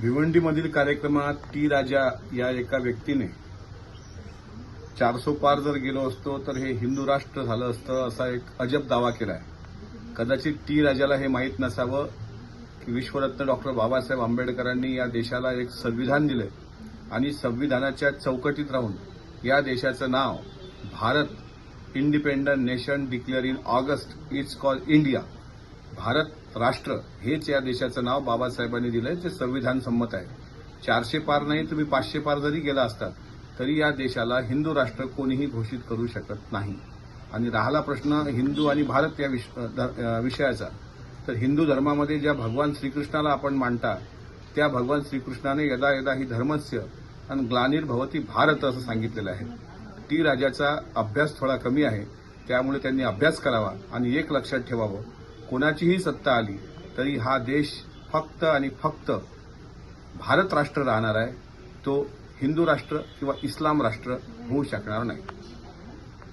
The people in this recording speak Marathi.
भिवंडीमधील कार्यक्रमात टी राजा या एका व्यक्तीने चारसो पार जर गेलो असतो तर हे हिंदू राष्ट्र झालं असतं असा एक अजब दावा केलाय कदाचित टी राजाला हे माहीत नसावं की विश्वरत्न डॉक्टर बाबासाहेब आंबेडकरांनी या देशाला एक संविधान दिलंय. आणि संविधानाच्या चौकटीत राहून या देशाचं नाव Bharat independent nation declare in August it's call India. Bharat राष्ट्र हेच या देशाचं नाव बाबासाहेबांनी दिलंय जे संविधान संमत आहे. चारशे पार नाही तुम्ही पाचशे पार जरी गेला असतात तरी या देशाला हिंदू राष्ट्र कोणीही घोषित करू शकत नाही. आणि राहिला प्रश्न हिंदू आणि भारत या विषयाचा. तर हिंदू धर्मामध्ये ज्या भगवान श्रीकृष्णाला आपण मांडता त्या भगवान श्रीकृष्णाने यदा यदा ही धर्मस्य आणि ग्लानिर्भवती भारत असं सांगितलेलं आहे. टी राजाचा अभ्यास थोडा कमी आहे त्यामुळे त्यांनी अभ्यास करावा आणि एक लक्षात ठेवावं. कोणाचीही सत्ता आली तरी हा देश फक्त आणि फक्त भारत राष्ट्र राहणार आहे तो हिंदू राष्ट्र किंवा इस्लाम राष्ट्र होऊ शकणार नाही.